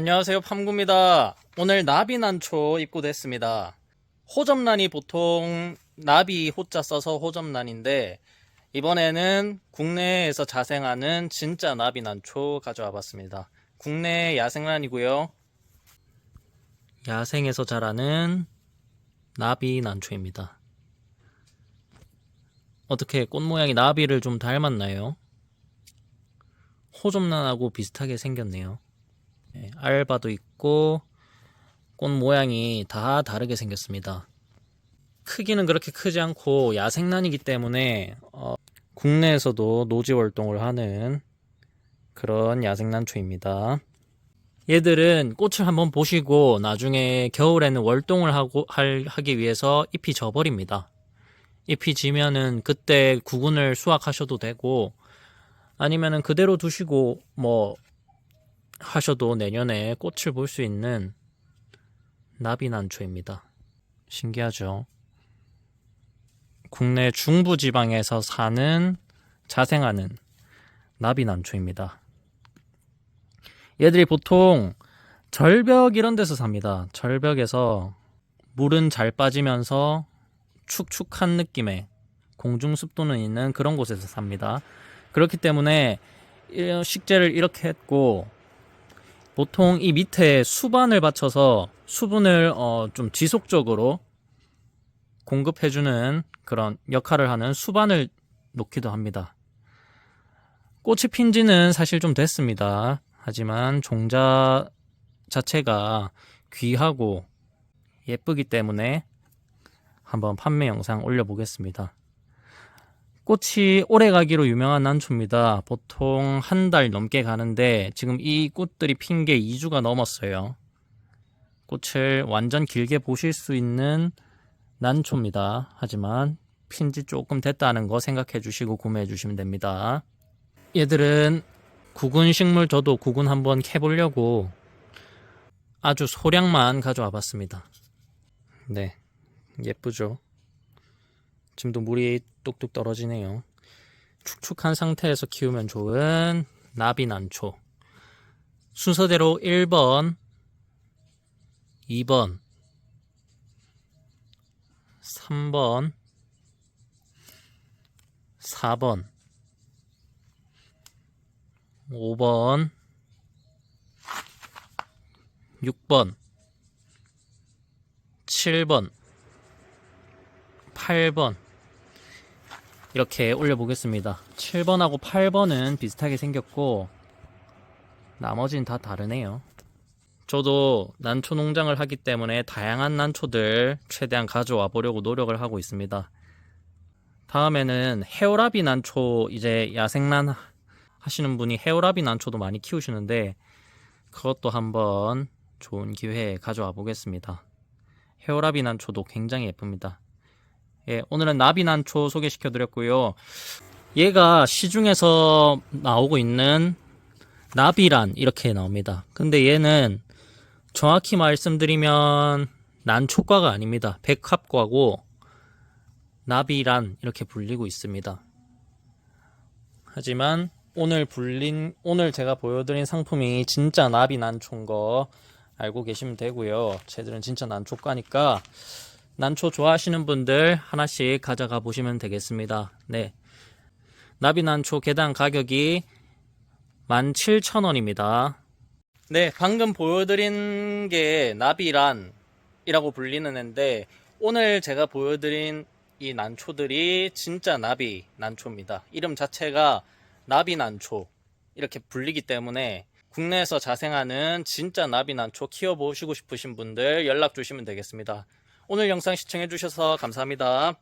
안녕하세요 팜구입니다. 오늘 나비 난초 입고됐습니다. 호접란이 보통 나비 호자 써서 호접란인데 이번에는 국내에서 자생하는 진짜 나비 난초 가져와 봤습니다. 국내 야생란이고요. 야생에서 자라는 나비 난초입니다. 어떻게 꽃 모양이 나비를 좀 닮았나요? 호접란하고 비슷하게 생겼네요 네, 알바도 있고 꽃 모양이 다 다르게 생겼습니다. 크기는 그렇게 크지 않고 야생란이기 때문에 어, 국내에서도 노지 활동을 하는 그런 야생난초입니다. 얘들은 꽃을 한번 보시고 나중에 겨울에는 월동을 하고 할, 하기 위해서 잎이 져버립니다. 잎이 지면은 그때 구근을 수확하셔도 되고 아니면은 그대로 두시고 뭐 하셔도 내년에 꽃을 볼 수 있는 나비난초입니다. 신기하죠? 국내 중부 지방에서 사는 자생하는 나비난초입니다. 얘들이 보통 절벽 이런 데서 삽니다. 절벽에서 물은 잘 빠지면서 축축한 느낌의 공중 습도는 있는 그런 곳에서 삽니다. 그렇기 때문에 이 식재를 이렇게 했고 보통 이 밑에 수반을 받쳐서 수분을 어, 좀 지속적으로 공급해주는 그런 역할을 하는 수반을 놓기도 합니다. 꽃이 핀 지는 사실 좀 됐습니다. 하지만 종자 자체가 귀하고 예쁘기 때문에 한번 판매 영상 올려보겠습니다. 꽃이 오래 가기로 유명한 난초입니다. 보통 한 달 넘게 가는데 지금 이 꽃들이 핀 게 2주가 넘었어요. 꽃을 완전 길게 보실 수 있는 난초입니다. 하지만 핀지 조금 됐다는 거 생각해 주시고 구매해 주시면 됩니다. 얘들은 구근 식물 저도 구근 한번 캐보려고 아주 소량만 가져와 봤습니다. 네, 예쁘죠? 지금도 물이 뚝뚝 떨어지네요. 축축한 상태에서 키우면 좋은 나비난초. 순서대로 1번, 2번, 3번, 4번, 5번, 6번, 7번, 8번, 이렇게 올려보겠습니다. 7번하고 8번은 비슷하게 생겼고 나머지는 다 다르네요. 저도 난초 농장을 하기 때문에 다양한 난초들 최대한 가져와 보려고 노력을 하고 있습니다. 다음에는 헤오라비 난초 이제 야생난 하시는 분이 헤오라비 난초도 많이 키우시는데 그것도 한번 좋은 기회에 가져와 보겠습니다. 헤오라비 난초도 굉장히 예쁩니다. 예, 오늘은 나비난초 소개시켜 드렸고요. 얘가 시중에서 나오고 있는 나비란 이렇게 나옵니다. 근데 얘는 정확히 말씀드리면 난초과가 아닙니다. 백합과고 나비란 이렇게 불리고 있습니다. 하지만 오늘 불린 오늘 제가 보여드린 상품이 진짜 나비 난초인 거 알고 계시면 되고요. 쟤들은 진짜 난초과니까 난초 좋아하시는 분들 하나씩 가져가 보시면 되겠습니다. 네. 나비 난초 개당 가격이 17,000원입니다. 네, 방금 보여드린 게 나비란이라고 불리는 앤데 오늘 제가 보여드린 이 난초들이 진짜 나비 난초입니다. 이름 자체가 나비 난초 이렇게 불리기 때문에 국내에서 자생하는 진짜 나비 난초 키워보시고 싶으신 분들 연락 주시면 되겠습니다. 오늘 영상 시청해주셔서 감사합니다.